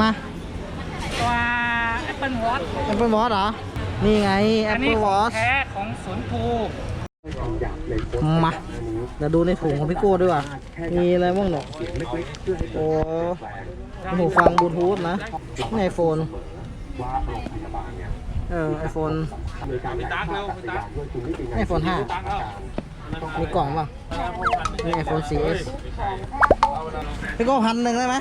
มา ตัว Apple Watch Apple Watch เหรอ นี่ไง อันนี้ Apple ของ Watch แท้ของสวนภูมาเดี๋ยวดูในถุงของพี่โก้ด้วยว่ะมีอะไรบ้างเนี่ยโอ้หูฟังบลูทูธนะนี่ไอโฟนเออไอโฟนไอโฟนห้ามีกล่องป่ะนี่ไอโฟน 4S พี่โก้พันหนึ่งได้ไหม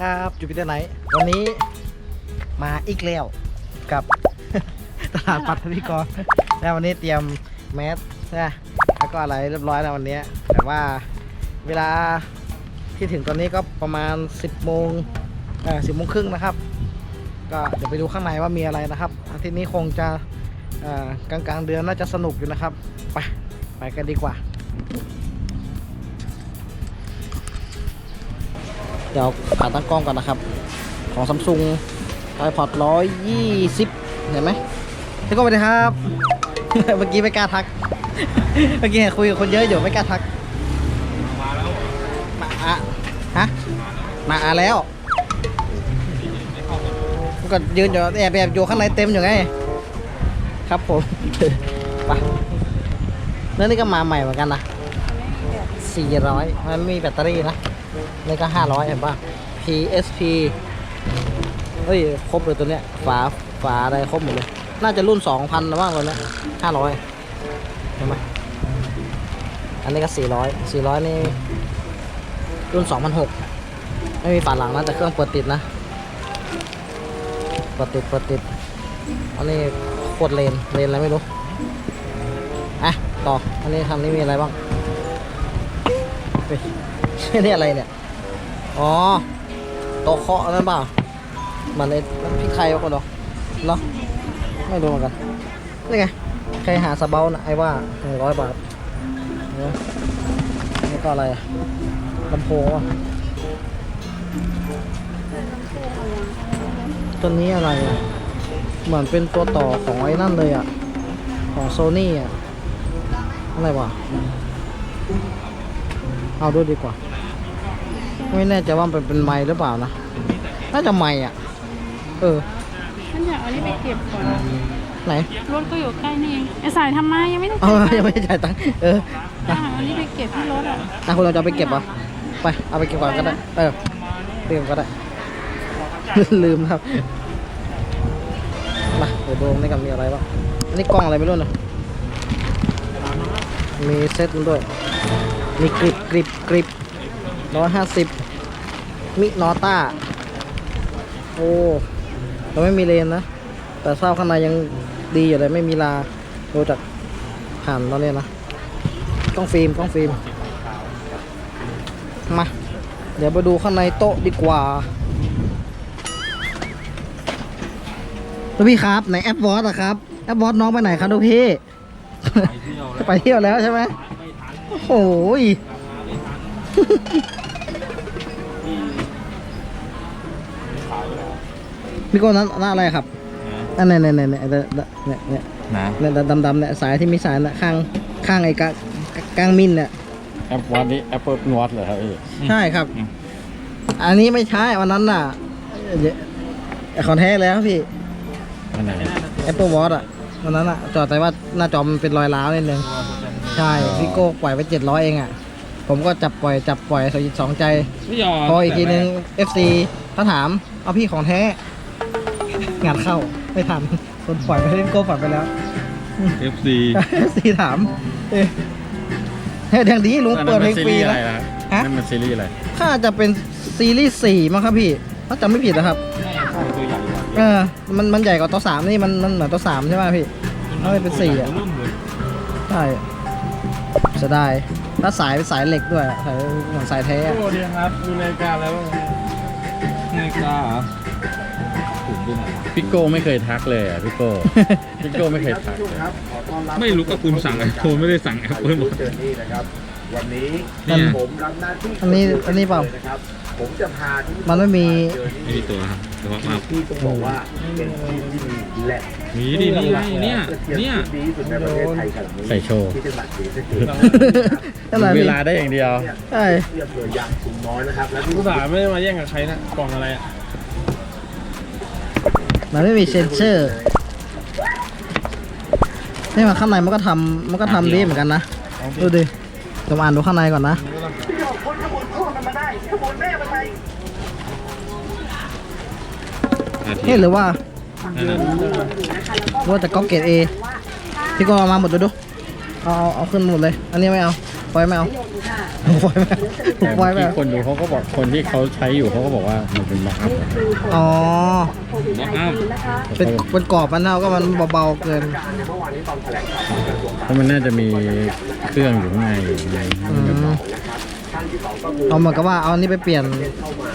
ครับจูปิเตอร์ไนท์วันนี้มาอีกแล้วกับ ตลาดปัตพี่กรณ์แล้ววันนี้เตรียมแมสนะแล้วก็อะไรเรียบร้อยแล้ววันนี้แต่ว่าเวลาที่ถึงตอนนี้ก็ประมาณ 10โมงเออสิบโมงครึ่งนะครับ ก็เดี๋ยวไปดูข้างในว่ามีอะไรนะครับอาทิตย์นี้คงจะเอ่อกลางกลางๆเดือนน่าจะสนุกอยู่นะครับ ไป ไปกันดีกว่า ดี๋ยวขานตั้งกล้องก่อนนะครับ ของซัมซุงไอพอดร้อยยี่สิบเห็นไหมพี่ก็ไปเลยครับ เมื่อกี้ไม่กล้าทัก เมื่อกี้เห็นคุยกับคนเยอะอยู่ไม่กล้าทัก มาแล้วมาอะฮะ มาอะแล้วก็ยืนอยู่แอบแอบอยู่ข้างในเต็มอยู่ไง ครับผมไปเรื่องนี้ก็มาใหม่เหมือนกันนะสี่ร้อยมันไม่มีแบตเตอรี่นะ นี่ก็ห้าร้อยเห็นป่ะ PSP เฮ้ย ครบเลยตัวเนี้ย ฝา ฝาอะไรครบหมดเลย น่าจะรุ่นสองพันนะบ้างตัวเนี้ยห้าร้อยเห็นไหมอันนี้ก็สี่ร้อยสี่ร้อยนี่ รุ่นสองพันหกไม่มีฝาหลังนะแต่เครื่องเปิดติดนะ เปิดติด เปิดติด อันนี้โคตรเลน เลนอะไรไม่รู้ อะ ต่อ อันนี้ทำนี่มีอะไรบ้างเฮ้ย นี่อะไรเนี่ย อ๋อโตเคาะนั่นเปล่ามันไอ้พริกไทยเอาคนหรอเหรอ ไม่รู้เหมือนกัน นี่ไง ใครหาสเบานะไอ้ว่าหนึ่งร้อยบาทเนี่ยก็อะไรอะลำโพงอะตัวนี้อะไรอะ เหมือนเป็นตัวต่อของไอ้นั่นเลยอะ ของโซนี่อะ อะไรวะ เอาด้วยดีกว่า ไม่แน่ใจว่ามันเป็นไม้หรือเปล่านะ น่าจะไม้อะ เออ ฉันอยากเอานี่ไปเก็บก่อน ไหนรถก็อยู่ใกล้นี่เองไอ้สายทำไมยังไม่ได้เอาเก็บยังไม่ได้จ่ายตังค์เอออะเอานี่ไปเก็บที่รถอะอะคุณเราจะเอาไปเก็บเหรอไปเอาไปเก็บก่อนก็ได้ เออเตรียมก็ได้ ลืมครับมาเดี๋ยวดูนี่กันมีอะไรบ้างอันนี้กล้องอะไรไม่รู้นะมีเซตมันด้วย มีกริบกริบกริบ ร้อยห้าสิบมินอต้า โอ้เราไม่มีเลนนะ แต่เศร้าข้างในยังดีอยู่เลยไม่มีลาดูจากผ่านตอนนี้นะกล้องฟิล์มกล้องฟิล์ม มา เดี๋ยวไปดูข้างในโต๊ะดีกว่าลูกพี่ครับไหนแอปวอตอะครับ แอปวอตน้องไปไหนครับลูกพี่ ไปเที่ยวแล้วใช่ไหมโอ้ โหยพี่โก้นั้นนั่นอะไรครับอันนี้เนี่ยเนี่ยเนี่ยเนี่ยเนี่ยนะเนี่ยดำๆเนี่ยสายที่มีสายน่ะข้างข้างไอ้กะกลางมินเนี่ยแอปวัดนี้แอปเปิลนวดเหรอครับพี่ใช่ครับอืมอันนี้ไม่ใช่วันนั้นน่ะเอ่อไอคอนแท้แล้วพี่อันไหน Apple Watch อะวันนั้นอะจอดแต่ว่าหน้าจอมันเป็นรอยร้าวนิดนึงใช่พี่โก้ปล่อยไปเจ็ดร้อยเองอะ ผมก็จับปล่อยจับปล่อยสองสองใจ ไม่ยอมพออีกทีนึง FC เขาถามเอาพี่ของแท้ งานเข้าไม่ทันคนปล่อยไปเล่นโก้ปล่อยไปแล้วเอฟซี FC ถามเอ๊ะเฮ้ยอย่างดีลุงเปิดเพลงฟรีอะนะไรนะ ฮะ นั่นมันซีรีส์อะไรถ้าจะเป็นซีรีส์สี่มั้งครับพี่ถ้าจำไม่ผิดนะครับ ตัวใหญ่กว่าเออ มันมันใหญ่กว่าตัวสามนี่มันมันเหมือนตัวสามใช่ไหมพี่ เอาไปเป็นสี่อะใช่เสียดายถ้าสายเป็นสายเหล็กด้วยสายเหมือนสายแท้อะโอ้ดีครับดูรายการแล้วรายการเหรอพี่โก้ไม่เคยทักเลยอะพี่โก้พี่โก้ไม่เคยทักเลยไม่รู้ก็คุณสั่งไอโฟนไม่ได้สั่งแอปเปิลหมด เจอนี่นะครับ วันนี้เนี่ยผมรับหน้าที่อันนี้อันนี้เปล่า นะครับ ผมจะพาที่มันไม่มี ไม่มีตัวครับเฉพาะมา ที่ต้องบอกว่าเป็นทีมที่มีและมีดินี่ไงเนี่ยเนี่ย ดีที่สุดในประเทศไทยขนาดนี้ใส่โชว์ ที่จังหวัดศรีสะเกษอะไรเวพี่ลาได้อย่างเดียวใช่ที่อำเภอยางชุมน้อยนะครับ และที่ผู้สาห์ไม่ได้มาแย่งกับใครนะกล่องอะไรอะมันไม่มีเซนเซอร์นี่มาข้างในมันก็ทำมันก็ทำดีเหมือนกันนะ ดูดิจะมาอ่านดูข้างในก่อนนะอาทินี่ตย์หรือว่านั่นน่ะว่าแต่ก๊อปเกรดเอพี่ก็เอามาหมดดูดูเอาเอาเอาขึ้นหมดเลย อันนี้ไม่เอาปล่อยไม่เอาปล่อยไม่เอาแต่ปล่อยเมื่ไม่อเอากี้คนดูเขาก็บอกคนที่เขาใช้อยู่เขาก็บอกว่ามันเป็นบล็อกอัพอ๋อบอกอ้าวเป็นเป็นกรอบมันเอาก็มันเบาๆเกินเพราะมันน่าจะมีเครื่องอยู่ข้างในอยู่ในอืมเอาเหมือนกับว่าเอาอันนี้ไปเปลี่ยน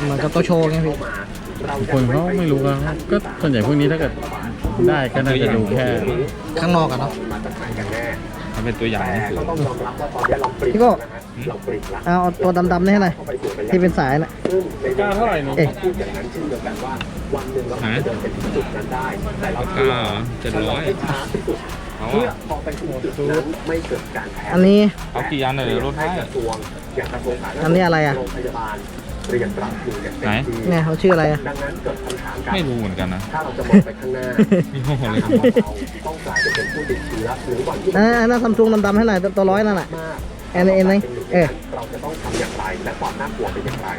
เหมือนกับตัวโชว์ไงพี่ คนเขาไม่รู้กันก็ส่วนใหญ่พวกนี้ถ้าเกิดได้ก็น่าจะดูแค่ข้างนอกอะเนาะมันเป็นตัวอย่างแต่ให้ก็ดูต้องยอมรับว่าตอนนี้เราปริบพี่โก้นะฮะเราปริบละเอาเอาตัวดำๆนี่ให้หน่อยเข้าไปสู่ระยะที่เป็นสายน่ะซึ่งในกล้าเท่าไหร่นี่เอ๊ะพูดอย่างนั้นเช่นเดียวกันว่าวันหนึ่งเราอาจจะเดินไปถึงจุดนั้นได้แต่เราเก้าเจ็ดร้อยให้ช้าที่สุดเขาเพื่ออะพอไปถึงจุดนั้นไม่เกิดการแพ้อันนี้เอากี่อันเลยเดี๋ยวลดให้กระทรวงอย่างกระทรวงสาธารณสุขอันนี้อะไรอะ โรงพยาบาลเรียนรับอยู่อย่างเต็มไหนที่เนี่ยเขาชื่ออะไรอะดังนั้นเกิดคำถามกันไม่รู้เหมือนกันนะ ถ้าเราจะมองไปข้างหน้ายี่ห้ออะไรถามว่าเราต้องกลายไปเป็นผู้ติดเชื้อหรือวันที่อ่าอันนั้นซัมซุงดำๆให้หน่อยตัวตัวร้อยนั่นน่ะมากเอ็นเอ็นไหมเออเราจะต้องทำอย่างไรและความน่ากลัวเป็นอย่างไร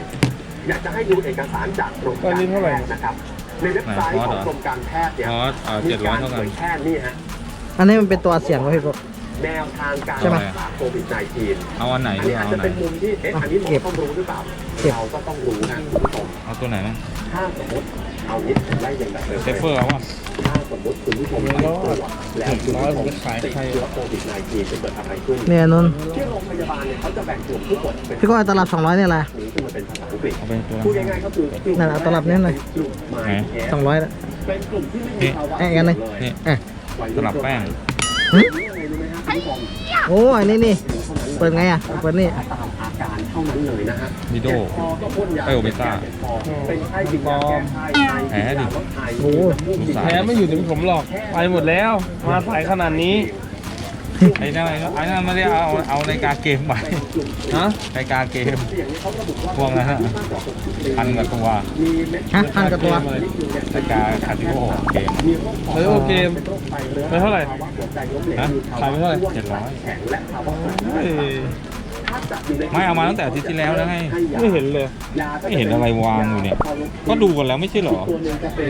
อยากจะให้ดูเอกสารจากกรมตอนการนี้เท่าไหร่แพทย์นะครับในเว็บไซต์ของกรมการแพทย์เนี่ยคอสเอ่อมีเจ็ดร้อกายรเท่าเผกันยแพร่นี่ฮะอันนี้มันเป็นตัวเสียงวะพี่ปุ๊ แนวทางการใช่ไหม รักษาโควิด -19 เอาอันไหนอันดีนี้อาจเอาจะอันไหนเป็นมุมที่เอ๊ะอันนี้หมอเก็บต้องรู้หรือเปล่า เก็บ เราก็ต้องรู้นะคุณผู้ชมเอาตัวไหนนะถ้าสมมติเอานิดไล่อย่างแบบเซฟเฟอร์เอาวะถ้าสมมติคุณผู้ชมไปตรวจแล้วคุณผู้ชมติดเชื้อโควิด -19 จะเกิดอะไรขึ้นเนี่ยนนท์ที่โรงพยาบาลเนี่ยเขาจะแบ่งกลุ่มผู้ป่วยเป็นพี่ก็เอาตลับสองร้อยนี่แหละนี้ขึ้นมาเป็นภาษาอังกฤษเอาไปตัวพูดง่ายๆก็คือกลุ่มนั่นเอาตลับนี้หน่อยกลุ่ม My ไหน Care สองร้อยละ เป็นกลุ่มที่ไม่มีภาวะเอ๊ะกันเลยนี่เอ๊ะสลับแป้ง หึ โอ้อันนี้นี่ เปิดไงอะ เปิดนี่ ตามอาการเท่านั้นเลยนะฮะวิโดพอก็พ่นยาไอโอเบต้าเป็นไข้กินยาแก้ไข้ไข้แผลดิ ยาลดไอโอ้โหสายแพ้ไม่อยู่ถึงผมหรอก ไปหมดแล้ว มาสายขนาดนี้ ไอ้นั่นไอ้นั่นไม่ได้เอาเอาในกาเกมไปฮะในกาเกมพวกนั้นอะพันกับตัวฮะพันกับตัวในกาคาติโอเกมเฮ้ยโอเคไปเท่าไหร่นะขายไปเท่าไหร่เจ็ดร้อยเฮ้ย ไม่เอามาตั้งแต่อาทิตย์ที่แล้วแล้วไงไม่เห็นเลย ไม่เห็นอะไรวางอยู่เนี่ย ก็ดูกันแล้วไม่ใช่เหรอตัวหนึงจะเป็น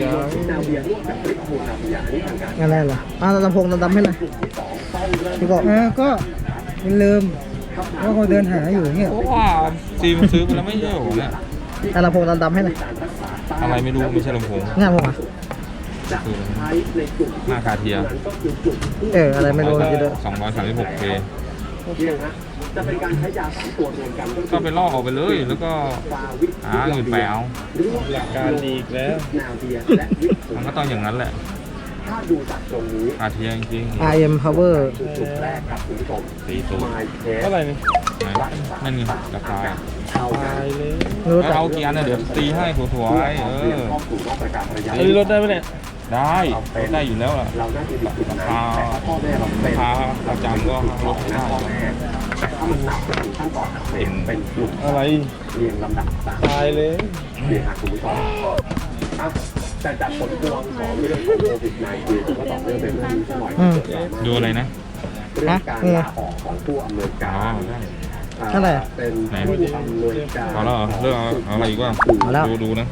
นาเวียร่วมกับริโคนาเวียอันนี้ทางการงั้นได้เหรออ่าลำโพงดำๆให้หน่อยพี่ก็เออก็มันลืมว่าเขาเดินหาอยู่เนี่ยเพราะว่าซีมันซื้อไปแล้วไม่ใช่เหรอเนี่ยอ่าลำโพงดำๆให้หน่อยอะไรไม่รู้ไม่ใช่ลำโพงงานผมอะจะใช้ในกลุ่มหน้าคาเทียนั้นก็คือกลุ่มผู้เอออะไรไม่รู้จะเด้อสองร้อยสามสิบหกเคเนี่ยฮะ จะเป็นการใช้ยาสามตัวรวมกันก็ไปลอกออกไปเลยแล้วก็ฟาวิหาเงินไปเอาหรือว่าหลักการดีอีกแล้วนาเวียและวิโคมันก็ต้องอย่างนั้นแหละถ้าดูจากตรงนี้คาเทียจริง RM Power คือจุดแรกครับคุณผู้ชมๆสี่ตัว My Care เท่าไหร่นี่ไหนนั่นไงราคาเท่ากัตานยเลยไม่รู้แล้วแต่เอากี่อันน่ะเดี๋ยวตีให้ถั่วๆไว้เออครอบคลุมนอกประการระยะอันนี้ลดได้ไหมเนี่ยได้ได้อยู่แล้วล่ะเราน่าจะมีจุดนั้นแต่ถ้าพ่อแม่เราเป็นราคาประจำก็ลดนะได้พ่อแม่แต่ ถ้ามันหนักถึงขั้นตอนอักเสบเป็นกลุ่มอะไรเรียงลำดับตามตายเลยเนี่ครับคุณผู้ชมอะแต่จากผลพวงของเรื่องของโควิด -19 ก็ต่อเนื่องไปเรื่องนี้สักหน่อยดูอะไรนะเรื่องการลาออกของผู้อำนวยการได้เท่าไหร่เป็นไหนผู้อำนวยการพอแล้วเหรอเลือกเอาเอาอะไรอีกว่าดูดูนะ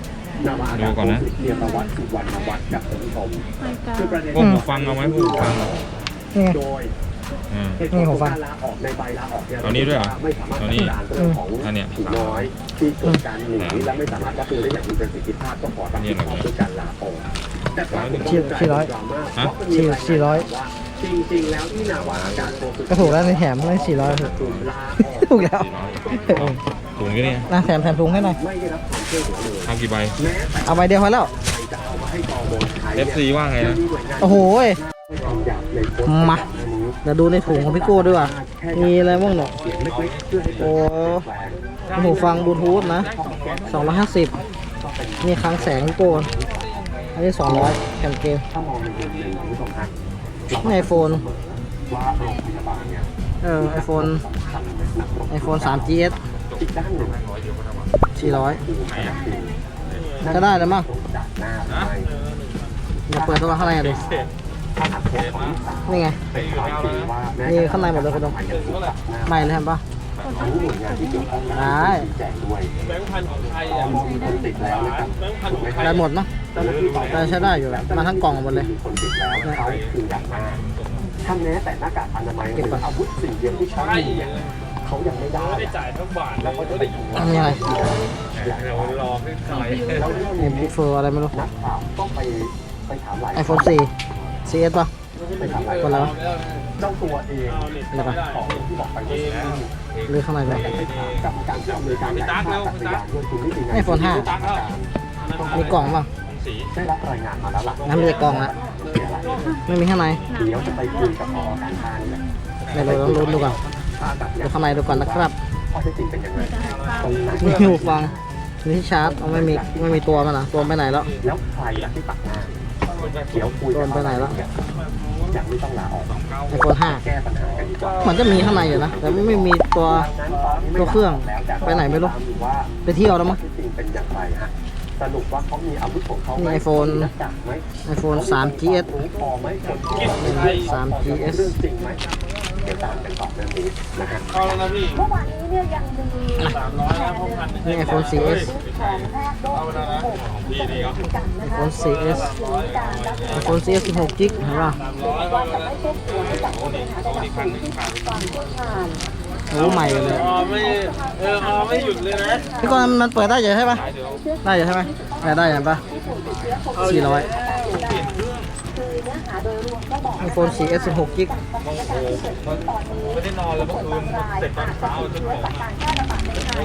ดูก่อนนะเรียนประวัติสุวรรณวัฒน์กับคุณผู้ชมคือประเด็นพวกหูฟังเอาไหมพวกหูฟังโดย อืมเหตุผลของการลาออกในใบลาออกเนี่ยเอานี้ด้วยเหรอไม่สามารถเอาจันี่ดการเรื่องของอันเนี้ยผีน้อยที่เกิดการหนีและไม่สามารถรับมือได้อย่างมีประสิทธิภาพก็ขอรับผิดชอบด้วยการลาออกแต่ปรากฏว่าสี่ร้อยดราม่าฮะเพราะมันมีรายงานสี่ร้อยว่าจริงๆแล้วที่นาวาอากาศโทสุก็ถูกแล้วในแถมให้สี่ร้อยถูกกลุ่มลาออกถูกแล้วสี่ร้อยถุงก็เนี่ยนะแถมแถมถุงให้หน่อยไม่ได้รับความช่วยเหลือเลยเอากี่ใบ แม้แต่เอาใบเดียวพอแล้วใครจะเอามาให้กองบนไทยเนี่ย FC ว่าไงนะมีหน่วยงานโอ้โหยให้ความหยา บในโพสต์มาเดี๋ยวดูในถุงของพี่โก้ด้วยว่ะมีอะไรบ้างเนี่ยเสียงเล็กๆเพื่อให้เกิโอ้หูฟังบลูทูธนะ250มีคลังแสงโกนอันนี้200แผ่นเกมถ้ามองในมุมหนึ่งคุณผู้ชมครับนี่ไอโฟนว่าโรงพยาบาลเนี่ยเออไอโฟนไอโฟน 3GS อีกด้านหนึ่ง400ก็ได้แล้วมั้งจากหน้าไปเดี๋ยวเปิดตัวข้างในกันดู ถ้าหากโพสต์ของที่สามนี่ไงเป็นความจริงว่าแม้นี่ข้างในหมดเลยคุณดมยังถูกจับหน้าใหม่เลยเห็นปะทั้งหน่วยงานที่เกี่ยวข้องได้ชี้แจงด้วยแบงค์พันของไทยมีคนติดแล้วนะครับถูกไหมครับได้หมดเนาะเจ้าหน้าที่ตอบได้ใช้ได้อยู่มาทั้งกล่องหมดเลยมีคนติดแล้วเขาคืออย่างมากถ้าแม้แต่หน้ากากอนามัยหเก็บรือก่อนอาวุธสิ่งเดียวที่ใช้อยู่เนี่ยเขายังไม่ได้อะจ่ายทั้งบาทแล้วเขาจะไปอยู่อันนี้อะไรอย่างไรรอขึ้นหน่อยแล้วเรื่องเอ็มนี้เฟอร์อะไรไม่รู้นักข่าวต้องไปไปถามหลายไอโฟน 4 CS ป่ะไปถามหลายคนแล้วเจ้าตัวเองเดี๋ยวก่อนของที่บอกไปเมื่อสักครู่หรือข้างในเลยไปถามกับการที่อำนวยการใหญ่ท่าอากาศยานด้วยคุณนิตินันท์ไอโฟนห้ามีกล่องป่ะได้รับรายงานมาแล้วล่ะงั้นมีแต่กล่องละไม่มีข้างในเดี๋ยวจะไปคุยกับพอการท่านี่แหละเดี๋ยวเราต้องลุ้นดูก่อนท่าอากาศดูยานข้างในดูก่อนนะครับข้อเท็จจริงเป็นยังไงตรงไหนมีหูฟังมีที่ชาร์จเอาไม่มีไม่มีตัวมันอะตัวไปไหนแล้วแล้วใครล่ะที่ตักหน้า เดี๋ยวคุยโดนไปไหนแล้วยังไม่ต้องลาออกไอโฟน5แก้ปัญหากันดีกว่ามันจะมีข้างในอยู่นะ แต่ไม่มีตัวตัวเครื่องไปไหนไม่รู้ว่าไปเที่ยวแล้วมั้งที่จริงเป็นอย่างไรฮะสรุปว่าเขามีอาวุธของเขาไหมนี่ iPhone มีหน้ากากไหม iPhone 3GS รู้พอไหมคนที่ 3GS เรื่องจริงไหม เดี๋ยวตามกันต่อเรื่องนี้นะฮะเข้าแล้วนะพี่เมื่อวานนี้เนี่ยยังมีสามร้อยนะพวกพันนี่ iPhone 4S ของแรกโดนระบบที่ดีกันนะคะ iPhone 4S การรับ iPhone CS 16 g b เห็นป่ะว่าจะไม่ควบคุมให้กับผู้บริหารระดับสูงที่ขาดความเชี่ยวชาญโอ้ใหม่เลยอไม่เอออไม่หยุดเลยนะพี่กรณ์มันเปิดได้อยู่ใช่ปะได้อยู่ใช่ไหมได้ได้ยังปะ400คือเนื้อหา โดยรวมก็บอก iPhone 4S 16 g b ไม่ได้นอนเลยเมื่อคืนเสร็จตอนเช้าจนของการแพร่ระบาดในไทย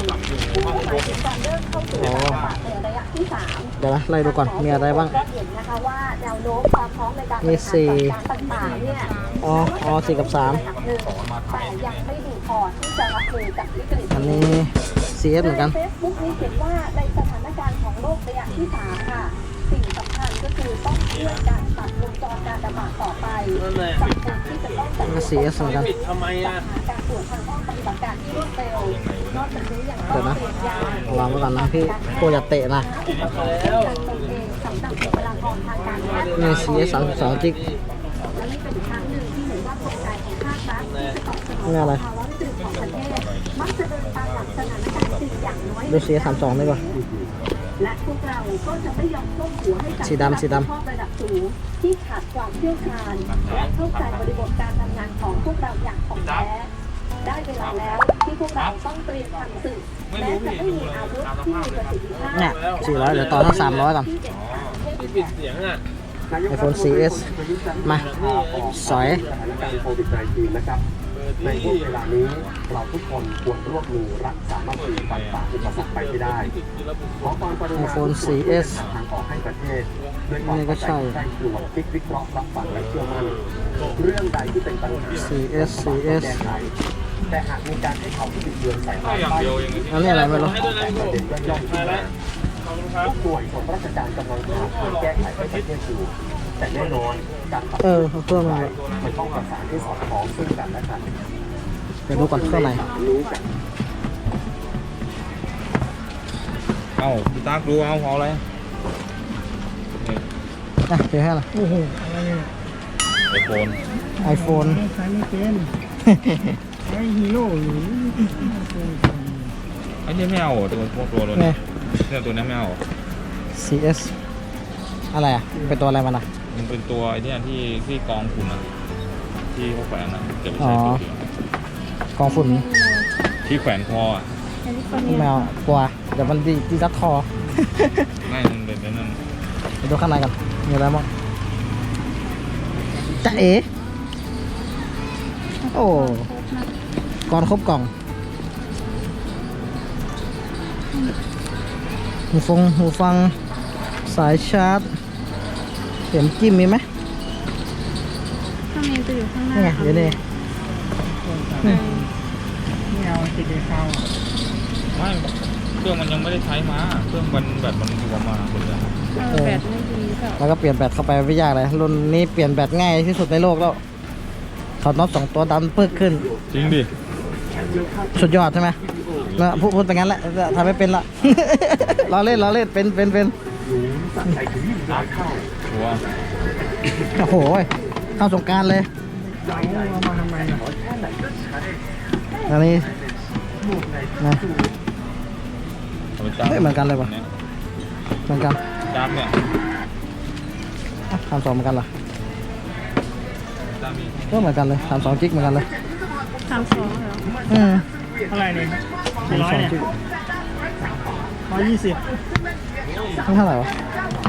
ผู้หมายถึงการเริ่มเข้าสู่การระบาดในระยะที่สามเดี๋ยวนะไล่ดูก่อนมีอะไรบ้างก็เห็นนะคะว่าแนวโน้มความพร้อมในการมีสี่ต่างๆเนี่ยอ๋ออ๋อ4กับ3แต่ยังไม่ดีพอที่จะรับมือกับวิกฤตอันนี้ CS เหมือนกันเฟซบุ๊กนี้เขียนว่าในสถานการณ์ของโลกระยะที่สามค่ะสิ่งสำ คือต้องช่วยการตัดวงจรการระบาดต่อไปจากคนที่จะต้องจัดก็ CS เหมือนกัน ปิดทำไมอะ การตรวจทางห้องปฏิบัติการที่รวดเร็วนอกจากนี้ยังต้องเตรียมยา วางไว้ก่อนนะพี่ตัวอย่าเตะนะ อุปกรณ์กันตนเองสำหรับบุคลากรทางการแพทย์นี่ CS 32 g b และนี่เป็นอีกครั้งหนึ่งที่เห็นว่ากลไกของภาครัฐที่จะตอบสนองนี่อะไรภาวะวิกฤตของประเทศมักจะเดินตามหลักสถานการณ์จริงอย่างน้อย ดู CS 32ดีกว่า และพวกเราก็จะไม่ยอมก้มหัวให้กับสีดำสีดำ ผู้รับผิชอบระดับสูงที่ขาดความเชี่ยวชาญและเข้าใจบริบทการทำงานของพวกเราอย่างถ่องแท้ได้เวลาแล้วที่พวกเราต้องเตรียมทำสื่อแม้จะไม่มีอาวุธที่มีประสิทธิภาพเนี่ย400เดี๋ยวต่อทั้ง300ก่อน ที่เด็ดขาดเช่นปิดเสียงอะ iPhone 4S มาสอย สถานการณ์โควิด -19 นะครับ ในช่วงเวลานี้เราทุกคนควรร่วมมือรักษามัคคีฟันฝ่าอุปสรรคไปให้ได้ ขอความกรุณา iPhone 4S หาทางออกให้ประเทศด้วยความนี่ก็เข้าใจใช่ใกล้ตัวคิดวิเคราะห์รับฟังและเชื่อมั่นเรื่องใดที่เป็นปัญหา 4S 4S แก้ไขแต่หากมีการให้เขาที่บิดเบือนใส่ร้ายอย่างป้ายเดียวเองอันนี้อะไรไม่รู้แต่ประเด็นย่อมๆขึ้นมาทุกหน่วยของราชการกำลังหาทางแก้ไขให้ประเทศอยู่ แต่แน่นอนการปรับเออเอาเครื่องมาเลยมันต้องประสานให้สอดคล้องซึ่งกันและกันเดี๋ยวดูก่อนเครื่องไหนรู้กันเอ้าพี่ตากดูเอาเอาอะไรนะเดี๋ยวให้อะไรโอ้โหอะไรเนี่ยไอโฟนไอโฟนใช้ไม่เป็นใช้ฮีโร่อยู่ไอ้นี่ไม่เอาเหรอตัวพวกตัวรถนี่เนี่ยตัวนี้ไม่เอาเหรอ CS อะไรอะ เป็นตัวอะไรมันอะ มันเป็นตัวไอ้เนี่ยที่ที่กองคุณอะที่เขาแขวนอะเก็บไปอ๋อใช้ตัวเดียวกองฝุ่นที่แขวนคออะแมวกลัว เดี๋ยวมันดีดีรัดคอ ไม่มันเป็นนั่นไปดูข้างในกันมีอะไรบ้างจะเอ๋โอ้ก่อนครบกล่อง หูฟงหูฟัง สายชาร์จ เข็มจิ้มมีไหมข้างในจะอยู่ข้างหน้านี่ไงเดี๋ยวนี่เออไม่เอาติดในเขาอะนี่เออนี่ไม่เอาติดในเขานี่อะไม่เครื่องมันยังไม่ได้ใช้มา เครื่องมันแบบมันรวมมาหมดเลยเออแบตไม่ดีเปล่าแล้วก็เปลี่ยนแบตเข้าไปไม่ยากเลยรุ่นนี้เปลี่ยนแบตง่ายที่สุดในโลกแล้วถอดน็อตสองตัวดันปึ๊กขึ้น จริงดิสุดยอดใช่ไหมนะพูดพูดไปงั้นแหละทำไม่เป็นละ ล้อเล่นล้อเล่นเป็นเป็นเป็นชัวร์ โอ้โหเข้าสงกรารเลยเอามาทำไมอะอันนี้นะเอาไปจ้างเฮ้ยเหมือนกันเลยว่ะเหมือนกันจ้างเนี่ยอะทำสองเหมือนกันเหรอจ้างมีก็เหมือนกันเลยทำสองจิกเหมือนกันเลยสามสองเหรออืมเท่าไหร่เนี่ยทำสองจิกร้อยยี่สิบนี่เท่าไหร่วะ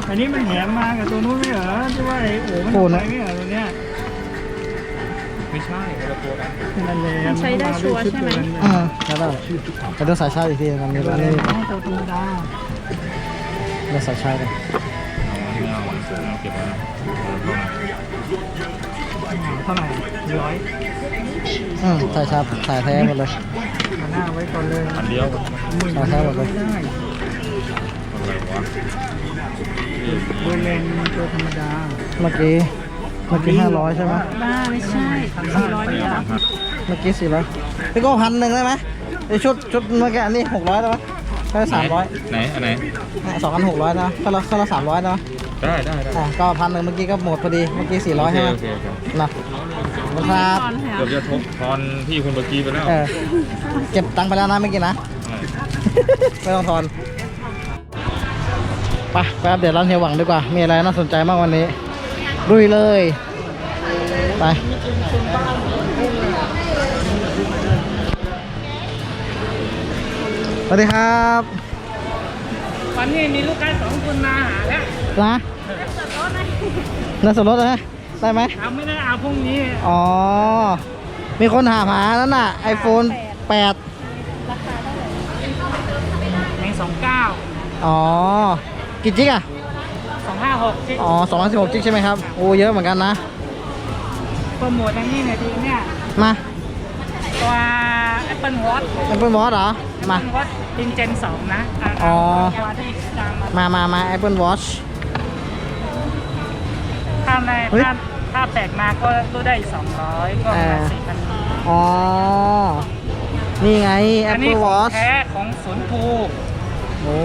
อันนี้มันแถมมากับตัวนู้นไม่เหรอที่ว่าไอ้โอ้มันโอ้นะทำไมไม่เหรอตัวเนี้ยไม่ใช่คนละตัวกันนั่นเลยมันใช้ได้ชัวร์ใช่ไหมอืมแล้วได้แต่ต้องสายชาร์จอีกทีมันมีตัวนี้ต้องตัวธรรมดาเดี๋ยวสายชาร์จเลยเอาไม่เอาเอาเก็บไว้นะเอาเข้ามาเท่าไหร่ร้อยอืมสายชาร์จสายแท้หมดเลย มาหน้าไว้ก่อนเลยอันเดียว สายแท้หมดเลย ไม่ได้ อะไรวะเบอร์เลนตัวธรรมดา เมื่อกี้ เมื่อกี้ห้าร้อยใช่ไหมบ้าไม่ใช่สี่ร้อยไม่เหรอเมื่อกี้สี่ร้อยพี่โก้พันหนึ่งได้ไหมไอชุดชุดเมื่อกี้อันนี้หกร้อยได้ไหมแค่สามร้อยไหนอันไหนสองอันหกร้อยนะก็ละก็ละสามร้อยนะได้ได้ได้อะก็พันหนึ่งเมื่อกี้ก็หมดพอดี เมื่อกี้สี่ร้อยโอเคใช่ไหมโอเคโอเคนะนะครับตอนแถวเกือบจะทบทอนพี่คุณเมื่อกี้ไปแล้วเออเก็บตังค์ไปแล้วนะเมื่อกี้นะไม่ต้องทอน ไปไปอัปเดตร้านเฮียหวังดีกว่า มีอะไรน่าสนใจมากวันนี้ลุยเลย ไป สวัสดีครับวันนี้มีลูกค้าสองคนมาหาแล้วนะน่าสนรถนะ ได้ไหมเอาไม่ได้เอาพรุ่งนี้ อ๋อ มีคนถามหานั่นน่ะ iPhone 8หนึ่งสองเก้าอ๋อ กี่จิกอะสองห้าหกที่อ๋อ216จิกใช่ไหมครับ โอ้เยอะเหมือนกันนะ โปรโมทอย่างนี้เนี่ยทีเนี่ย มา ตัว Apple Watch เป็นเพื่อนบอสเหรอ มา Apple Watch จริงเจนสองนะะอ๋อ ตัวที่ตามมามามามา Apple Watch ถ้าในเฮ้ยถ้าถ้าแตกมาก็รู้ได้สองร้อยก็เออสี่พันอ๋อ นี่ไงอันนี้ Apple ของ Watch แท้ของศูนย์ภูโอ้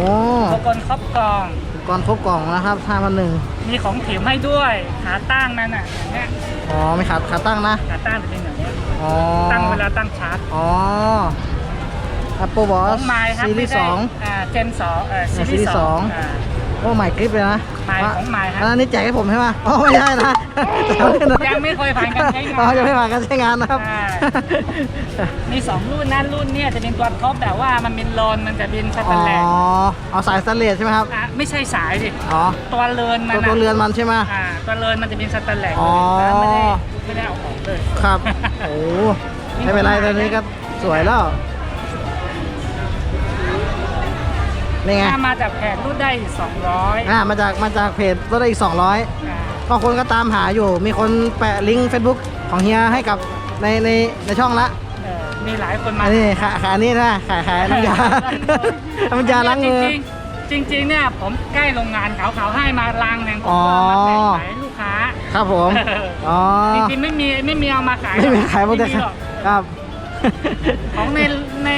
อุปกรณ์ครอบกล่องก่อนครบกล่องนะครับ5,001มีของเข็มให้ด้วยขาตั้งนั่นน่ะอย่างเนี้ยอ๋อไม่ขาดขาตั้งนะขาตั้งจะเป็นอย่างเนี้ยอ๋อตั้งเวลาตั้งชาร์จอ๋อ Apple ข Watch องไมค์ครับซีรีไม่ส์ได้สองอ่าเจนสองเออซีซีรีรีส์ส์สสอองงอ่า โอ้ใหม่คลิปเลยนะไมค์ของไมค์ฮะอันนี้แจกให้ผมใช่ไหมอ๋อไม่ใช่นะยังไม่เคยผ่านการใช้งานอ๋อยังไม่ผ่านการใช้งานนะครับใช่มีสองรุ่นนั้นรุ่นเนี่ยจะเป็นตัวท็อปแต่ว่ามันเป็นโลนมันจะเป็นสแตอ๋อนเลสเอาสายสแตนเลสใช่ไหมครับอะไม่ใช่สายดิอ๋อตัวเรือนมันตัวน่ะตัวเรือนมันใช่ไหมอ่าตัวเรือนมันจะเป็นสแตนเลสอ๋อไม่ได้ไม่ได้เอาออกเลยครับโอ้ไม่เป็นไรตอนนี้ก็สวยแล้ว นี่ไงถ้ามาจากแผงรุ่นได้สองร้อยอ่ามาจากมาจากเพจลดได้อีก 200ก็คนก็ตามหาอยู่ มีคนแปะลิงก์ Facebook ของเฮียให้กับในในในช่องละมีหลายคนมาอันนี้ขายขายอันนี้นะขายขายน้ำยา น้ำยาล้างมือ จริงๆจริง ๆ เนี่ยผมใกล้โรงงานเขาเขาให้มาล้างแหล่งผมอ๋อก็มาแบ่งขายให้ลูกค้า ครับผม อ๋อ จริงๆไม่มีไม่มีเอามาขายไม่มีขายหมดแต่ไหรอกครับ ของในใน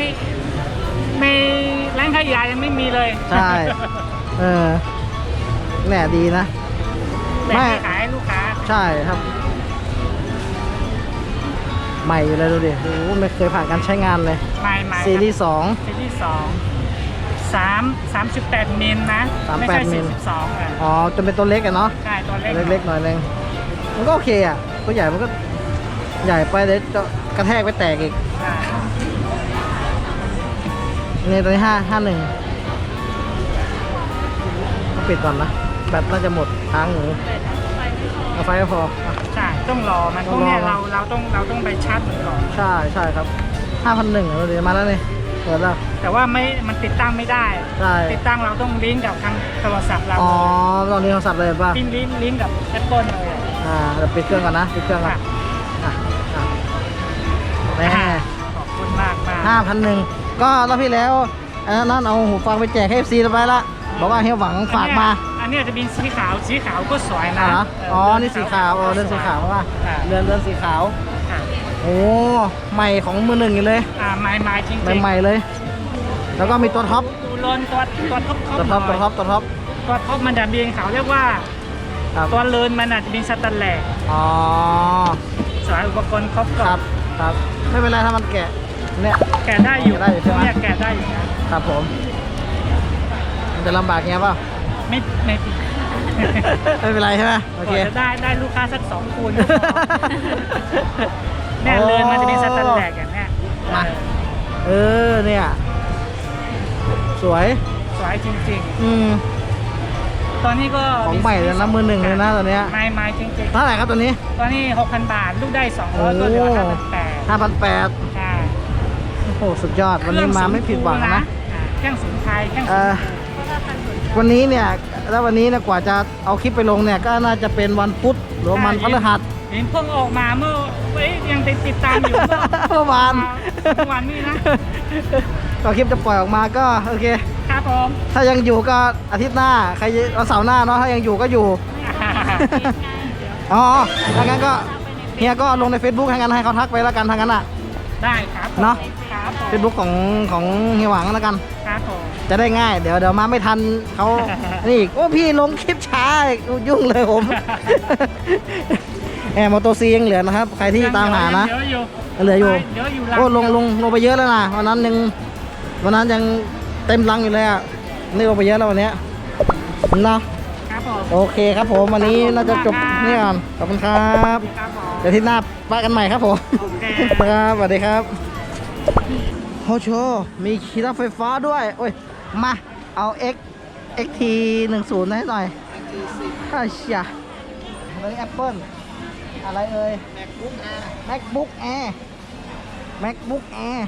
ในร้านขาย ยายังไม่มีเลยใช่ เออแหน่ดีนะแต่ไม่ไม่ขายให้ลูกค้า ใช่ครับ ใหม่อยู่เลยดูดิโอ้โหไม่เคยผ่านการใช้งานเลย ใหม่ใหม่ซีรีส์สอง ซีรีส์สองสามสามสิบแปดมิลนะ38ไม่ใช่มิสี่ลสิบสองอะอ๋อจนเป็นตัวเล็กอะเนาะ ใช่ตัวเล็กเล็กๆหน่อยนึงมันก็โอเคอะตัวใหญ่มันก็ใหญ่ไปเดี๋ยวจะกระแทกไปแตกอีกอ่า นี่ตัวนี้ห้าห้าหนึ่งปิดก่อนนะแบตน่าจะหมดค้างหนูเอาไฟไม่พออะ ใช่ต้องรอมันต้พอวงกรอเนี้ยเราเราต้องเราต้องไปชาร์จมันก่อน ใช่ใช่ครับห้าพันหนึ่งเราเดี๋ยวมาแล้วนี่เปิดแล้ว แต่ว่าไม่มันติดตั้งไม่ได้ ใช่ ติดตั้งเราต้องลิงก์กับทางโทรศัพท์เราอ๋อตอนนี้โทรศัพท์เลยป่ะ ลิงก์ลิงก์ลิงก์กับ Apple เลยอะอ่าเดี๋ยวปิดเครื่องก่อนนะปิดเครื่องก่อนค่ะอะอะแม่ขอบคุณมากมากห้าพันหนึ่ง ก็รอบที่แล้วอันนั้นเอาหูฟังไปแจกให้เอฟซีไปละบอกว่าเฮียหวังฝากมาอันเนี้ยจะเป็นสีขาวสีขาวก็สวยนะอะอ๋อนี่สีขาวอ๋อเรือนสีขาวว่ะอ่าเรือนเรือนสีขาวค่ะโอ้ใหม่ของมือหนึ่งอยู่เลยอ่าใหม่ใหม่จริงๆใหม่ๆเลย แล้วก็มีตัวท็อปดูโลนตัวตัวท็อปตัวท็อปตัวท็อปตัวท็อปตัวท็อปมันจะเป็นเขาเรียกว่าครับตัวเลินมันอาจจะเป็นสแตนเลสอ๋อสายอุปกรณ์ครบคก่อรันบครับไม่เป็นไรถ้ามันแกะ เนี่ยแกะได้อยู่แกะได้อยู่ใช่ไหม เนี่ยแกะได้อยู่นะครับผม มันจะลำบากเงี้ยเปล่า ไม่ไม่ติดไม่เป็นไรใช่ไหมโอเคกว่าจะได้ได้ลูกค้าสักสองคูณก็พอเนี่ยเลินมันจะเป็นสแตนเลสอย่างเนี้ยมาเออเนี่ย สวย สวยจริง อืม ๆ ตอนนี้ก็ของใหม่เลยนะมือหนึ่งเลยนะตอนเนี้ยใหม่ใหม่จริงเท่าไหร่ครับตัวนี้ ๆ ตอนนี้ 6,000 บาท ลูกได้ 200 ก็เหลือโอ้ 5,800ห้าพันแปดใช่ โอ้โหสุดยอดวันนี้มาไม่ผิดหวังนะอ่าเครื่องสูงไทยเครื่องเอ่สูงอวันนี้เนี่ยแล้ววันนี้เนี่ยกว่าจะเอาคลิปไปลงเนี่ยก็น่าจะเป็นวันพุธหรือว่าวันพฤหัสเห็นเพิ่งออกมาเมื่อเอ้ยยังติดติดตามอยู่เมื่อเมื่อวานเมื่อวานนี่นะก็คลิปจะปล่อยออกมาก็โอเคครับผมถ้ายังอยู่ก็อาทิตย์หน้าใครวันเสาร์หน้าเนาะถ้ายังอยู่ก็อยู่อ๋อถ้างั้นก็เฮียก็ลงใน Facebook ให้กันให้เขาทักไปแล้วกันทางนั้นอะได้ครับผมเนาะ ครับผมเฟซบุ๊กของของเฮียหวังแล้วกัน ครับผมจะได้ง่าย เดี๋ยวเดี๋ยวมาไม่ทันเขานี่อีกโอ้พี่ลงคลิปช้าอีกยุ่งเลยผม แอร์มอเตอร์ซียังเหลือนะครับ ใครที่ตามหานะเดี๋ยวอยู่เหลืออยู่เดี๋ยวอยู่โอ้ลงลงลงไปเยอะแล้วนะวันนั้นยังวันนั้นยังเต็มลังอยู่เลยอะนี่ลงไปเยอะแล้ววันเนี้ยเนาะครับผมโอเคครับผมวันนี้น่าจะจบนี่ก่อนขอบคุณครับ ครับผมเดี๋ยวอาที่หน้าป้ากันใหม่ครับผมโอเค ครับสวัสดีครับ โฮโชมีคีย์ไฟฟ้าด้วย โอ้ย มา เอา X XT 1 0ให้หน่อยอ้าเชียอะไรแอปเปิลอะไรเอ่ย MacBook Air MacBook Air MacBook Air